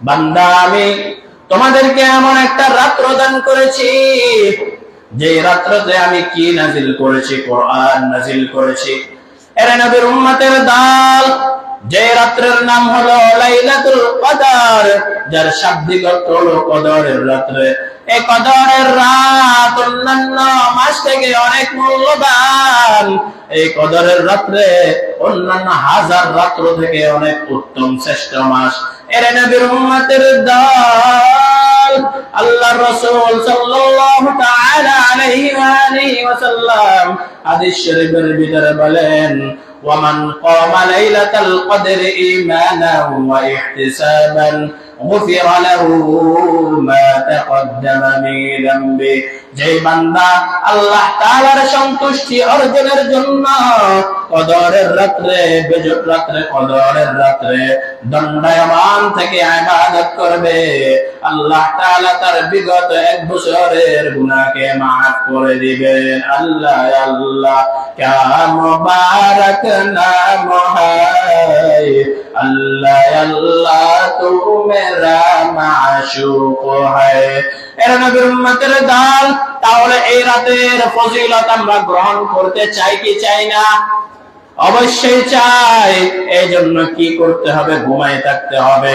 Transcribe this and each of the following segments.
বান্দা, আমি তোমাদেরকে এমন একটা রাত্র দান করেছি, যে রাত্রতে আমি কি নাজিল করেছি? কোরআন নাজিল করেছি। এরা নবীর উম্মতের দাল যে রাত্রের নাম হলো লাইলাতুল কদর, যার শাব্দিক অর্থ হলো কদরের রাত্রে। এই কদরের রাত অন্যান্য মাস থেকে অনেক মূল্যবান। এই কদরের রাত্রে অন্যান্য হাজার রাত্র থেকে অনেক উত্তম শ্রেষ্ঠ মাস। এর নবীর উম্মতের দল আল্লাহ রাসূল সাল্লাল্লাহু তাআলা আলাইহি ওয়া আলিহি ওয়াসাল্লাম হাদিস শরীফের ভিতরে বলেন ومن قام ليلة القدر إيمانا وإحتسابا غفر له ما تقدم من ذنبه. যে বান্দা আল্লাহ তালার সন্তুষ্টি অর্জনের জন্য কদরের রাত্রে বেজত রাত্রে, কদরের রাত্রে দণ্ডায়মান থেকে আবাদত করবে। আল্লাহ তালা তার বিগত এক বছরের গুণাকে মাফ করে দিবেন। আল্লাহ আল্লাহ কা মুবারক নাম হায়। আল্লাহ আল্লাহ তু মেরা মাশুক হায়। এর নবীর উম্মতের দাল তাহলে এই রাতের ফজিলত আমরা গ্রহণ করতে চাই কি চাই না? অবশ্যই চাই। এই জন্য কি করতে হবে? ঘুমায় থাকতে হবে।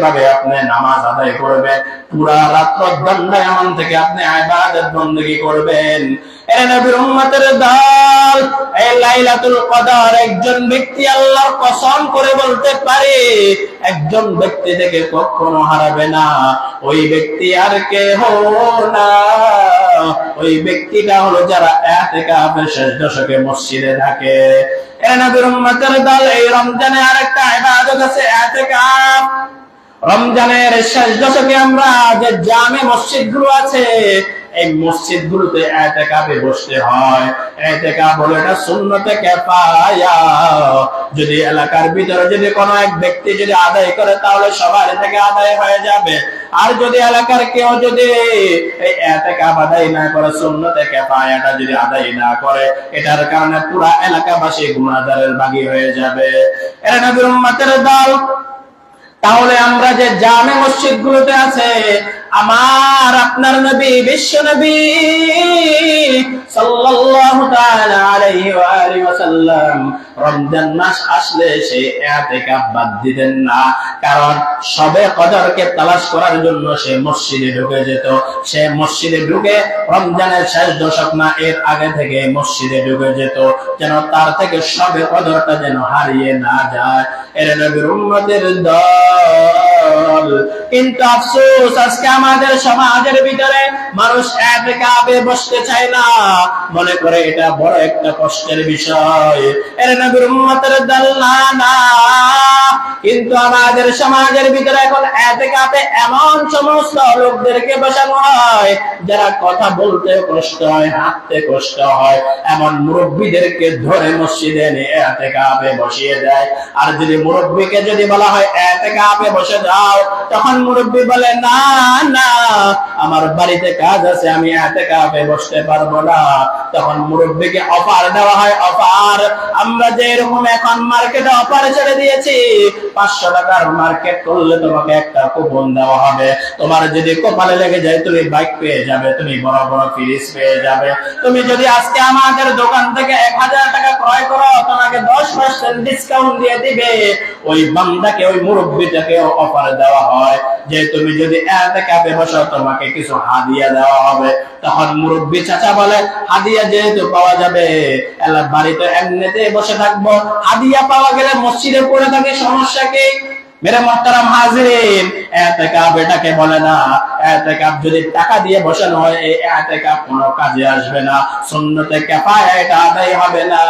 ভাবে আপনি নামাজ আদায় করবেন। পুরা রাত্র থেকে আপনি করবেন। একজন ব্যক্তি আল্লাহর কসম করে বলতে পারে, একজন ব্যক্তি থেকে কখনো হারাবে না। ওই ব্যক্তি আর কে হো না ওই ব্যক্তিটা হলো যারা এতেকাফের শেষ দশকে মসজিদে থাকে। এই রমজানে আরেকটা আছে রমজানের শেষ দশকে আমরা যে জামে মসজিদগুলো আছে এই মসজিদ গুলোতে এতেকাবে বসতে হয়। এতেকাব হলো এটা সুন্নতে কেফায়া। যদি এলাকার ভিতরে যদি কোনো এক ব্যক্তি যদি আদায় করে, তাহলে সবার থেকে আদায় হয়ে যাবে। আর যদি এলাকার কেউ যদি এই এতেকাব আদায় না করে, সুন্নতে কেফায়াটা যদি আদায় না করে, এটার কারণে পুরা এলাকাবাসী গুণাদারের ভাগী হয়ে যাবে। এরা নবীর উম্মতের দল। তাহলে আমরা যে জামে মসজিদ গুলোতে আছে আমার আপনার নবী, বিশ্ব নবী সাল্লাল্লাহু তাআলা আলাইহি ওয়া আলিহি ওয়াসাল্লাম রমজান মাস আসলে সে ইতিকাফ বাদ না। কারণ সবে কদরকে তালাশ করার জন্য সে মসজিদে ঢুকে যেত। সে মসজিদে ঢুকে রমজানের শেষ দশক না, এর আগে থেকে মসজিদে ঢুকে যেত। যেন তার থেকে সবে কদরটা যেন হারিয়ে না যায়। এর নবীর উম্মতের দল। কিন্তু আফসোস, আজকে আমাদের সমাজের ভিতরে মানুষ এতেকাবে বসতে চায় না। মনে করে এটা বড় একটা কষ্টের বিষয়। এর নবীর উম্মতের না কিন্তু আমাদের সমাজের ভিতরে এখন এমন সমস্ত লোকদেরকে বসানো হয়, যারা কথা বলতে কষ্ট হয়, হাঁটতে কষ্ট হয়। এমন মুরব্বীদেরকে ধরে মসজিদে এনে এতেকাবে বসিয়ে দেয়। আর যদি মুরব্বীকে যদি বলা হয় এতেকাবে বসে যাও, তখন মুরব্বী বলে, না না, আমার বাড়িতে কাজ আছে, আমি এতেকাবে বসতে পারব না। তখন মুরব্বীকে অফার দেওয়া হয় অফার আমরা যে এরকম এখন মার্কেটে অফার ছেড়ে দিয়েছি, পাঁচশো টাকার মার্কেট করলে তোমাকে একটা কুপন দেওয়া হবে। তোমার যদি কপালে লেগে যায়, তুমি বাইক পেয়ে যাবে, তুমি বড় বড় ফ্রিজ পেয়ে যাবে। তুমি যদি আজকে আমাদের দোকান থেকে এক হাজার টাকা ক্রয় করো, তোমাকে দশ পার্সেন্ট ডিসকাউন্ট দিয়ে দিবে। ওই বান্দাকে, ওই মুরব্বীটাকে অফার দেওয়া হয়। যে তুমি যদি এতে কাপে বসো তোমাকে কিছু হাদিয়া দেওয়া হবে। তখন মুরব্বী চাচা বলে, হাদিয়া যেহেতু পাওয়া যাবে বাড়িতে এমনিতে বসে থাকব। হাদিয়া পাওয়া গেলে মসজিদে পড়ে থাকে, সমস্যা কি? এতেকাব না। এতেকাপ যদি টাকা দিয়ে বসানো হয়, এই এতেকাপ কোনো কাজে আসবে না। সুন্নতে কেফায়া এটা আদায় হবে না।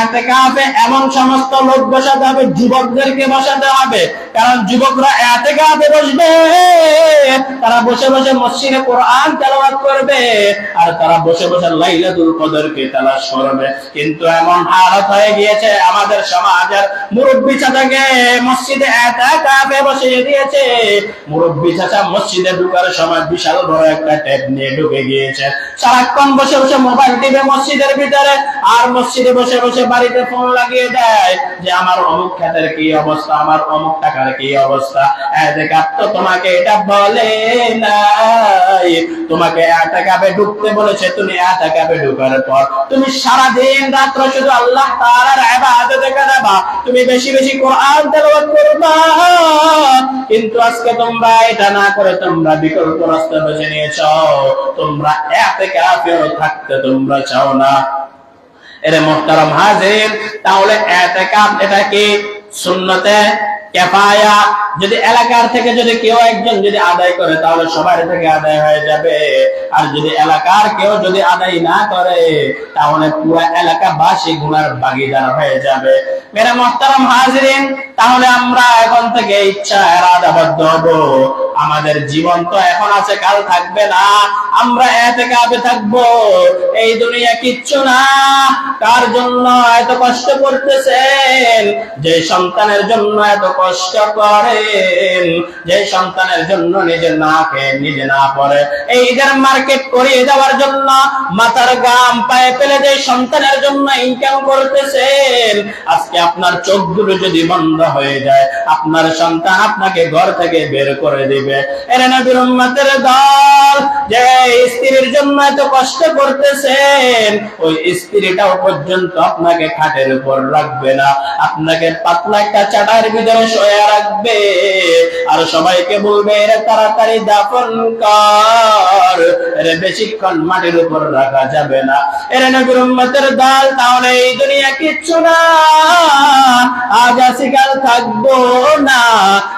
এতেকাপে এমন সমস্ত লোক বসাতে হবে, যুবকদেরকে বসাতে হবে। কারণ যুবকরা এতেকাপে বসবে। তারা বসে বসে মসজিদে কোরআন তেলাওয়াত করবে আর তারা বসে বসে লাইলাতুল কদরকে তালাশ করবে। কিন্তু এমন হালত হয়ে গিয়েছে আমাদের সমাজের মুরব্বী চাচাকে মসজিদে এতেকাপে বসিয়ে দিয়েছে। মুরব্বী চাচা মসজিদে ঢুকার সময় বিশাল বড় একটা ট্যাব নিয়ে ঢুকে গিয়েছে। সারাক্ষণ বসে বসে মোবাইল টিপে মসজিদের ভিতরে আর মসজিদে বসে বসে বাড়িতে ফোন লাগিয়ে দেয় যে, আমার অমুক খাতের কি অবস্থা? আমার অমুক টাকার কি অবস্থা? তো তোমাকে এটা বলে নাই। তোমাকে এতেকাপে ঢুকতে বলেছে, তুমি এতেকাপে ঢুকার পর তুমি সারা দিন রাত্র শুধু আল্লাহ তাআলার তুমি বেশি বেশি কোরআন তেলাওয়াত করবা। কিন্তু আজকে তোমরা এটা না করে তোমরা বিকল্প রাস্তা বেছে নিয়েছো। তোমরা এতেকাপেও থাকতে তোমরা চাও না। এরে মোহতারাম হাজির, তাহলে এতেকাপ এটা কি? সুন্নতে কেফায়া। যদি এলাকার থেকে যদি কেউ একজন যদি আদায় করে, তাহলে সবার থেকে আদায় হয়ে যাবে। আর যদি এলাকার কেউ যদি আদায় না করে, তাহলে পুরো এলাকাবাসী গুনার ভাগিদার হয়ে যাবে। মেরা মোহতারাম হাজিরিন, তাহলে আমরা এখন থেকে ইচ্ছা এরাদাবদ্ধ হব। আমাদের জীবন তো এখন আছে, কাল থাকবে না। আমরা এতে কাবে থাকব। এই দুনিয়া কিচ্ছু না। কার জন্য এত কষ্ট করতেছেন? যে সন্তানের জন্য এত কষ্ট করেন। যে সন্তানের জন্য নিজে না খেয়ে নিজে না পড়ে। এই ঈদের মার্কেট করিয়ে দেওয়ার জন্য, মাথার গাম পায়ে ফেলে যে সন্তানের জন্য ইনকাম করতেছেন। আজকে আপনার চোখগুলো যদি বন্ধ হয়ে যায়, আপনার সন্তান আপনাকে ঘর থেকে বের করে দিবে। এর নবীর উম্মতের দল, যে স্ত্রীর জন্য কষ্ট করতেছেন, ওই স্ত্রীটাও পর্যন্ত আপনাকে খাটের উপর রাখবে না। আপনাকে পাতলা একটা চাটার ভিতরে শোয়া রাখবে। আর সবাইকে বলবে তাড়াতাড়ি দাফন কর। বেশিক্ষণ মাটির উপর রাখা যাবে না। এর নবীর উম্মতের দল, তাহলে এই দুনিয়া কিচ্ছু না। আজ আসি কাল থাকব না।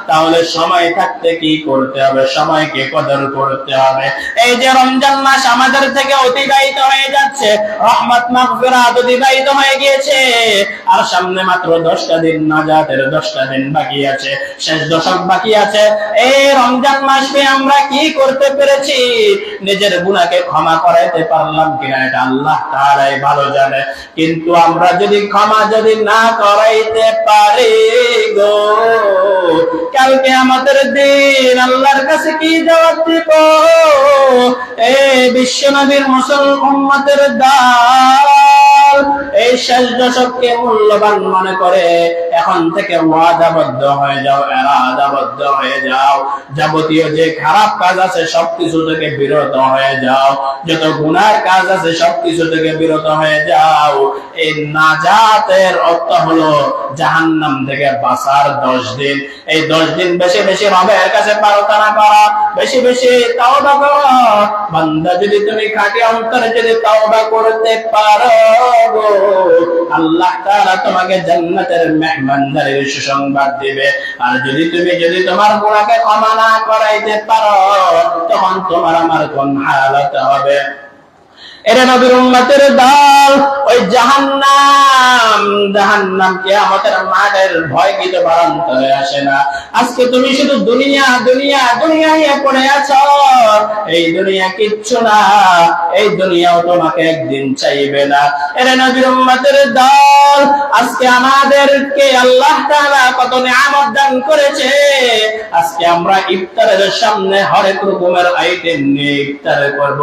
তাহলে সময় থাকতে কি করতে হবে, সময়কে কদর করতে হবে। এই যে রমজান মাস আমাদের থেকে অতিবাহিত হয়ে যাচ্ছে, রহমত, মাগফিরাত অতিবাহিত হয়ে গিয়েছে। আর সামনে মাত্র দশটা দিন, নাজাতের দশটা দিন বাকি আছে, শেষ দশক বাকি আছে। এই রমজান মাসে আমরা কি করতে পেরেছি? নিজের গুণাকে ক্ষমা করাইতে পারলাম কিনা, এটা আল্লাহ তাআলাই ভালো জানে। কিন্তু আমরা যদি ক্ষমা যদি না করাইতে পারি গো, কালকে আমাদের দিন আল্লাহর কাছে কি জবাব দিব? এ বিশ্ব নবীর মুসলমানদের দাল এই শেষ দশককে মূল্যবান মনে করে এখন থেকে ওয়াদাবদ্ধ হয়ে যাও, এরাদাবদ্ধ হয়ে যাও। যাবতীয় যে খারাপ কাজ আছে সবকিছু থেকে বিরত হয়ে যাও। যত গুনার কাজ আছে সবকিছু থেকে বিরত হয়ে যাও। এই নাজাতের অর্থ হলো জাহান্নাম থেকে বাঁচার দশ দিন। এই দশ দিন বেশি বেশি রবের কাছে প্রার্থনা করা, বেশি বেশি তাওবা করো। বান্দা যদি তুমি খাঁটি অন্তরে যদি তাওবা করতে পারো আল্লাহ তাআলা তোমাকে জান্নাতের মেহমানদারের সুসংবাদ দিবে। আর যদি তুমি যদি তোমার গুনাহকে ক্ষমা না করাইতে পারো, তখন তোমার আমার কোন হালত হবে। এরা নবীর দল, ওই জাহান্নাম জাহান্নাম ভয় আসে না। আজকে তুমি শুধু দুনিয়া দুনিয়া, দুনিয়ায় পড়ে আছো। এই দুনিয়া কিচ্ছু না, এই দুনিয়াও তোমাকে একদিন চাইবে না। এরা নবীর উম্মতের দল, আজকে আমাদেরকে আল্লাহ কত নিয়ামত দান করেছে। আজকে আমরা ইফতারের সামনে হরেক রকমের আইটেম নিয়ে ইফতার করব।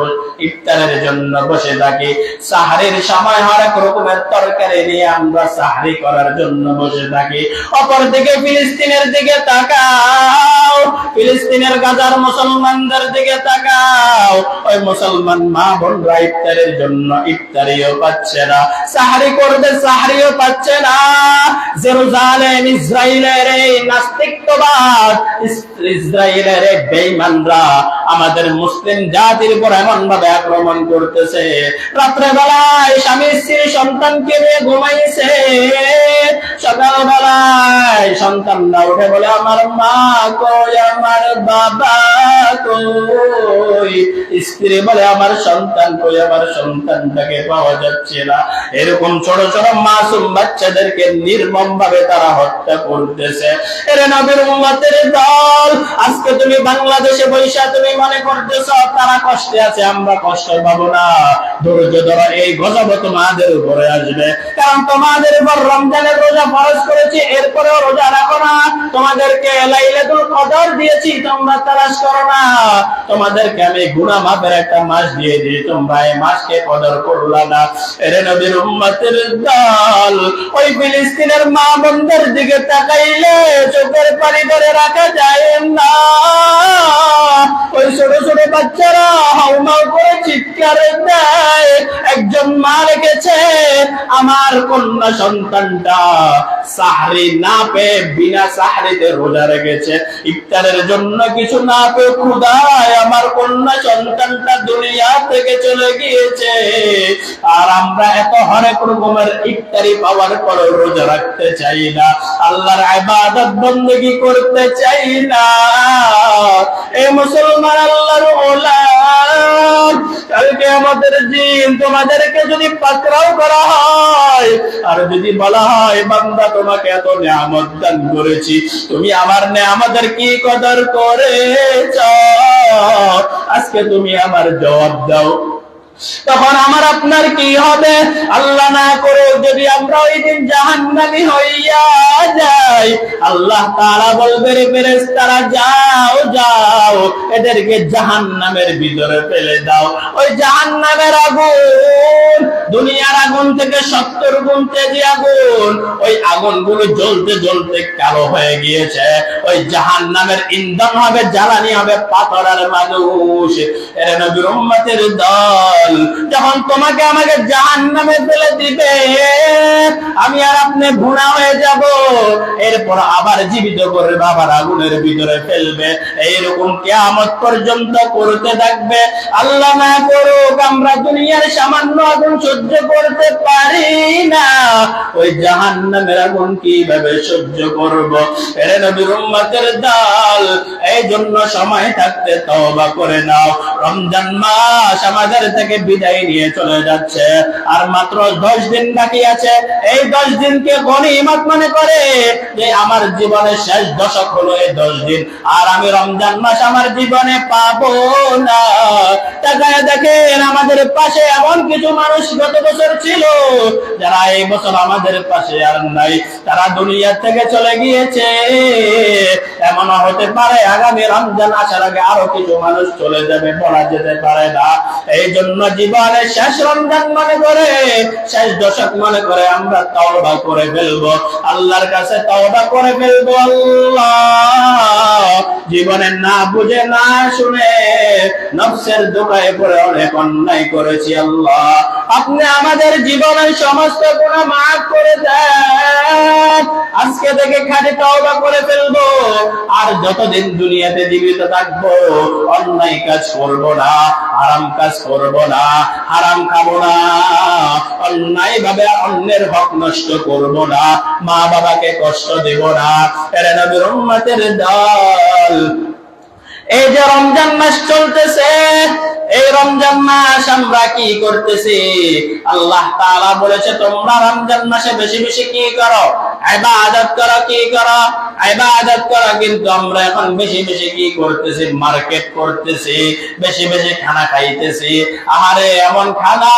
ইফতারের জন্য বসে থাকি। সাহারির সময় হরেক রকমের তরকারি নিয়ে আমরা সাহারি করার জন্য বসে থাকি। ফিলিস্তিনের দিকে তাকাও। ফিলিস্তিনের গাজার মুসলমানদের দিকে তাকাও। ওই মুসলমান মা বোনরা ইফতারের জন্য ইফতারিও পাচ্ছে না। সাহারি করবে, সাহারিও পাচ্ছে না। জেরুজালেম এই নাস্তিকবাদ আমাদের মুসলিম জাতির উপর এমন ভাবে আক্রমণ করতেছে রাত্রে বেলায় স্বামী স্ত্রী সন্তানকে নিয়ে ঘুমাইছে। সকাল বেলায় সন্তানরা উঠে বলে, আমার মা কই, আমার বাবা কই? স্ত্রী বলে, আমার সন্তান কই, আমার সন্তানটাকে পাওয়া যাচ্ছে না। এরকম ছোট ছোট মাসুম বাচ্চাদেরকে নির্মম ভাবে তারা হত্যা করতেছে। এর নবীর উম্মতের দল, আজকে তুমি বাংলাদেশে বৈশা তুমি মনে করতেছ, তারা কষ্টে আছে, আমরা কষ্ট পাবো না। ধৈর্য ধরো, এই গজব তোমাদের উপরে আসবে। কারণ তোমাদের উপর রমজানের রোজা ফরজ করেছি, এরপরেও রোজা রাখো না। তোমাদেরকে লাইলাতুল কদর দিয়েছি, তোমরা তালাশ করো না। তোমাদেরকে আমি গুনাহ মাপের একটা মাস দিয়ে দিই তোমরা এই মাসকে কদর করলা না। এরে নবীর উম্মতের দল, ওই ফিলিস্তিনের মা বোনদের দিকে তাকাইলে চোখের পানি ধরে রাখা যায় না। ওই ছোট ছোট বাচ্চারা হাউমাউ করে চিৎকার দেয়। একজন মা রেখেছে আমার কন্যা সন্তানটা সাহরি না পেয়ে বিনা সাহরিতে রোজা রেখেছে। ইফতারের জন্য কিছু না পেয়ে ক্ষুদায় আমার কন্যা সন্তানটা দুনিয়া থেকে চলে গিয়েছে। আর আমরা এত হরেক রকমের ইফতারি পাওয়ার পর রোজা রাখতে চাই না। আল্লাহর আবাদত বন্দী করতে চাই না। এ মুসলমান আল্লাহর ওলা কালকে আমাদের জিন, তোমাদেরকে যদি পাকড়াও করা হয়, আর যদি বলা হয়, বান্দা, তোমাকে এত নিয়ামত দান করেছি, তুমি আমার নিয়ামতের কি কদর করেছ? আজকে তুমি আমার জবাব দাও। তখন আমার আপনার কি হবে? আল্লাহ না করে যদি আমরা ওই দিন জাহান্নামী হইয়া যাই, আল্লাহ তারা বলবে, রে ফেরেশতারা, যাও যাও, এদেরকে জাহান্নামের ভিতরে ফেলে দাও। ওই জাহান্নামের আগুন, দুনিয়ার আগুন থেকে সত্তর গুণ তেজি আগুন, ওই আগুনগুলো জ্বলতে জ্বলতে কালো হয়ে গিয়েছে। ওই জাহান্নামের ইন্ধন হবে, জ্বালানি হবে পাথর আর মানুষ। এর নবীর উম্মতের দল যখন তোমাকে আমাকে জাহান নামে ফেলে দিবে, আমি আর আপনি ভুনা হয়ে যাব। এরপর আবার জীবিত করে আবার আগুনের ভিতরে ফেলবে। এইরকম কেয়ামত পর্যন্ত করতে থাকবে। আল্লাহ না করুক, আমরা দুনিয়ার সামান্য আগুন সহ্য করতে পারি না। ওই জাহান নামের আগুন কীভাবে সহ্য করব? এর নবীর উম্মতের দল এই জন্য সময় থাকতে তওবা করে নাও। রমজান মাস আমাদের থেকে বিদায় নিয়ে চলে যাচ্ছে। আর মাত্র দশ দিন বাকি আছে। এই দশ দিনকে গণিমত মনে করে যে আমার জীবনের শেষ দশক হলো এই দশ দিন। আর আমি রমজান মাস আমার জীবনে পাবো না। তাকায় দেখেন, আমাদের পাশে এমন কিছু মানুষ গত বছর ছিল যারা এই বছর আমাদের পাশে আর নাই। তারা দুনিয়া থেকে চলে গিয়েছে। এমন হতে পারে আগামী রমজান আসার আগে আরও কিছু মানুষ চলে যাবে, বলা যেতে পারে না। এই জন্য জীবনে শেষ রমজান মনে করে, শেষ দশক মনে করে আমরা তওবা করে ফেলব। আল্লাহর কাছে তওবা করে ফেলব আল্লাহ। জীবনে না বুঝে, না শুনে নফসের দোকায় পড়ে অনেক অন্যায় করেছি আল্লাহ। আপনি আমাদের জীবনের সমস্ত গুণা মাফ করে দেন। আজকে থেকে খালি তওবা করে ফেলব। আর যতদিন দুনিয়াতে জীবিত থাকব, অন্যায় কাজ করব না আরাম কাজ করব না আরাম খাব না। অন্যায় ভাবে অন্যের হক নষ্ট করব না মা বাবাকে কষ্ট দেব না। এরা দল, এই যে রমজান মাস চলতেছে এই রমজান মাস আমরা কি করতেছি? আল্লাহ তাআলা বলেছে, তোমরা রমজান মাসে বেশি বেশি কি করো? ইবাদত করো, কি করো? ইবাদত করো, কিন্তু আমরা এখন বেশি বেশি কি করতেছি? মার্কেট করতেছি, বেশি বেশি খানা খাইতেছি। আহারে, এমন খানা,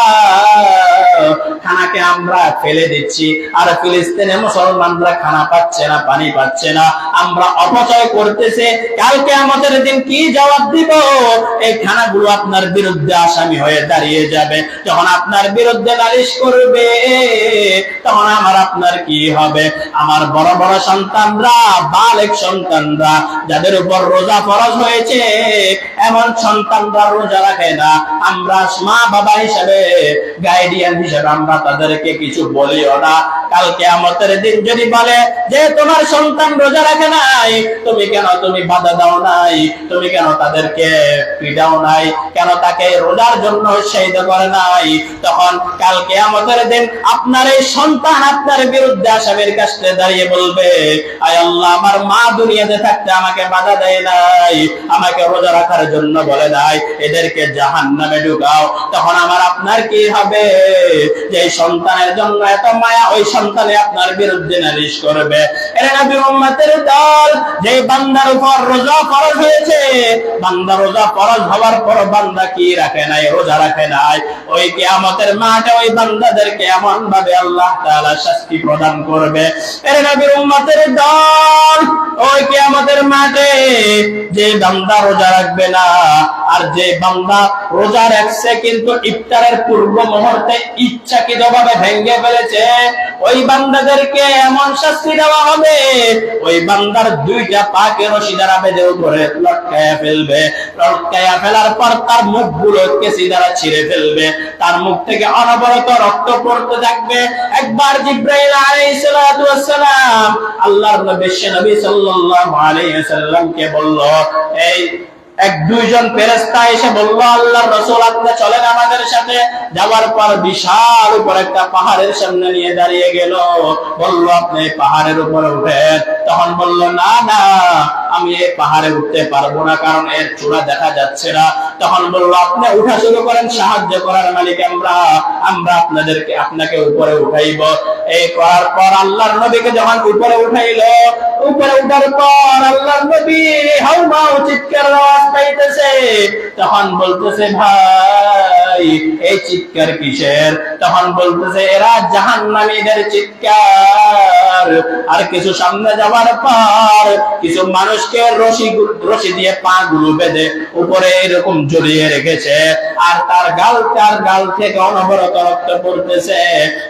খানাকে আমরা ফেলে দিচ্ছি। আর ফিলিস্তিনে মুসলমানরা খানা পাচ্ছে না, পানি পাচ্ছে না। আমরা অপচয় করতেছে। কালকে আমাদের দিন কি জবাব দিব? এই খানাগুলো আপনার বিরুদ্ধে আসামি হয়ে দাঁড়িয়ে যাবে। যখন আপনার বিরুদ্ধে নালিশ করবে, তখন আমার আপনার কি হবে? আমার বড় বড় সন্তানরা, বালেক সন্তানরা, যাদের উপর রোজা ফরজ হয়েছে, এমন সন্তানরা রোজা রাখে না। আমরা মা বাবা হিসেবে গাইডিয়ান হিসেবে আমরা তাদেরকে কিছু বলিও না। কালকে আমাদের দিন যদি বলে যে তোমার সন্তান রোজা রাখে নাই, তুমি কেন তুমি বাধা দাও নাই? তুমি কেন তাদেরকে পিটাও নাই? কেন তাকে রোজার জন্য উৎসাহিত করে নাই? তখন কালকে আমাদের দিন আপনার এই সন্তান আপনার বিরুদ্ধে আসামের কাছে দাঁড়িয়ে বলবে, আয় আল্লাহ, আমার মা দুনিয়াতে থাকতে আমাকে বাধা দেয় নাই, আমাকে রোজা রাখার জন্য বলে নাই, এদেরকে জাহান নামে ঢুকাও। তখন আমার আপনার কি হবে? যে সন্তানের জন্য এত মায়া, ওই সন্তানে আপনার বিরুদ্ধে নালিশ করবে। দল, যে বান্দার উপর রোজা ফরজ হয়েছে, বান্দা রোজা ফরজ হওয়ার পর বান্দা কি রাখে নাই, রোজা রাখে নাই। ওই কিয়ামতের মাঠে ওই বান্দাদেরকে এমন ভাবে আল্লাহ তাআলা শাস্তি প্রদান করবে। এর নবীর উম্মতের দল, ওই কিয়ামতের মাঠে যে বান্দা রোজা রাখবে না, আর যে বান্দা রোজা রাখছে কিন্তু ইফতারের পূর্ব মুহূর্তে ইচ্ছাকৃত ভাবে ভেঙে ফেলেছে ওই বান্দাদেরকে এমন শাস্তি দেওয়া হবে, ওই বান্দার দুইটা পাকে রশি দ্বারা বেঁধে উপরে লটকায়া ফেলবে। লটকায়া ফেলার পর তার মুখগুলো কেসি দ্বারা ছিঁড়ে ফেলবে। তার মুখ থেকে অনবরত রক্ত পড়তে থাকবে। একবার জিব্রাইল আলাইহিস সালাতু আল্লাহর নবী সাল্লাল্লাহু আলাইহি ওয়াসাল্লামকে বলল, এই এক দুইজন ফেরেস্তা এসে বলল আল্লাহ রসুল, আপনি চলেন আমাদের সাথে। যাওয়ার পর বিশাল উপর একটা পাহাড়ের সামনে নিয়ে দাঁড়িয়ে গেল। বলল, আপনি পাহাড়ের উপরে উঠেন। তখন বলল, না না, আমি এই পাহাড়ে উঠতে পারব না, কারণ এর চূড়া দেখা যাচ্ছে না। তখন বলল, আপনি উঠা শুরু করেন, সাহায্য করার মালিক আমরা আমরা আপনাদেরকে, আপনাকে উপরে উঠাইব। এই করার পর আল্লাহর নবীকে যখন উপরে উঠাইলো উপরে উঠার পর আল্লাহ নবী হাউমাউ চিৎকার আওয়াজ পাইতেছে। তখন বলতেছে ভাই এই চিৎকার কিসের? তখন বলতেছে, এরা জাহান্নামীদের চিৎকার। আর কিছু সামনে পর কিছু মানুষকে রশি রশি দিয়ে পা গুলো বেঁধে উপরে এরকম জড়িয়ে রেখেছে। আর তার গাল তার গাল থেকে অনবরত রক্ত পড়তেছে।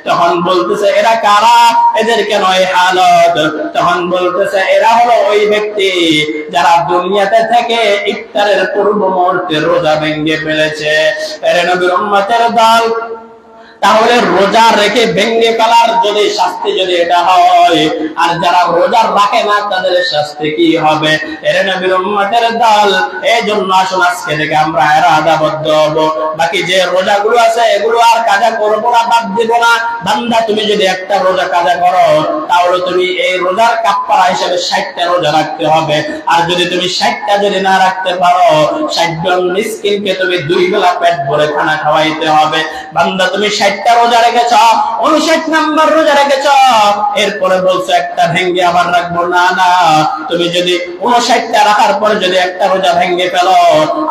তখন বলতেছে, এরা কারা? এদের কেন এই হালত? তখন বলতেছে, এরা হলো ওই ব্যক্তি যারা দুনিয়াতে থেকে ইফতারের পূর্ব মুহূর্তে রোজা ভেঙে ফেলেছে। নবীর উম্মতের দল। তাহলে রোজা রেখে ভেঙ্গে ফেলার যদি শাস্তি যদি এটা হয়, আর যারা রোজা রাখে না, তাদের শাস্তি কি হবে? এর নবীর দল এই জন্য আসুন আজকে থেকে আমরা এরাদাবদ্ধ হব। বাকি যে রোজাগুলো আছে, এগুলো আর কাজা না, বাদ না। বান্দা, তুমি যদি একটা রোজা কাজা করো, তাহলে তুমি এই রোজার কাপ্পারা হিসেবে ষাটটা রোজা রাখতে হবে। আর যদি তুমি ষাটটা যদি না রাখতে পারো ষাট জন মিসকিনকে তুমি দুই বেলা পেট ভরে খানা খাওয়াইতে হবে। বান্দা, তুমি ষাটটা রোজা রেখেছ, উনষাট নাম্বার রোজা রেখেছ, এরপরে বলছো, একটা ভেঙ্গে আবার রাখব। না না, তুমি যদি উনষাটটা রাখার পরে যদি একটা রোজা ভেঙ্গে ফেলো,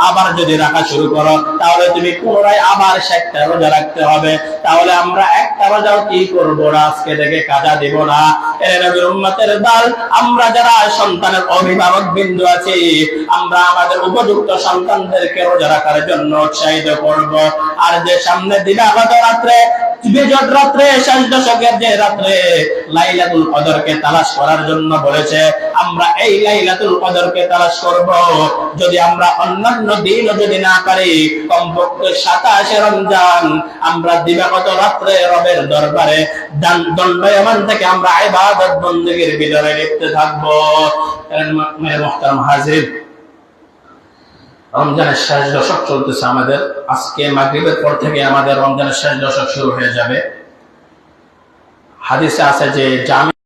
আবার যদি রাখা শুরু করো, তাহলে তুমি পুনরায় আবার ষাটটা রোজা রাখতে হবে। তাহলে আমরা একটা রোজাও কি করব না, আজকে থেকে কাজা দিব না। এর উম্মতের দল, আমরা যারা সন্তানের অভিভাবক বিন্দু আছি, আমরা আমাদের উপযুক্ত সন্তানদেরকে রোজা রাখার জন্য উৎসাহিত করব। আর যে সামনে দিবাগত রাত্রে বিজট রাত্রে, শেষ দশকের যে রাত্রে লাইলাতুল কদরকে তালাশ করার জন্য বলেছে, আমরা এই লাইলাতুল কদরকে তালাশ করব। যদি আমরা অন্যান্য দিনও যদি না পারি, কমপক্ষে সাতাশে রমজান, আমরা দিবাগত রাত্রে রবের দরবারে দান- দণ্ডায়মান থেকে আমরা ইবাদত বন্দেগীর ভিতরে লিপ্ত থাকব। মেয়ের হাজির রমজানের শেষ দশক চলতেছে আমাদের। আজকে মাগরিবের পর থেকে আমাদের রমজানের শেষ দশক শুরু হয়ে যাবে। হাদিসে আছে যে, জামি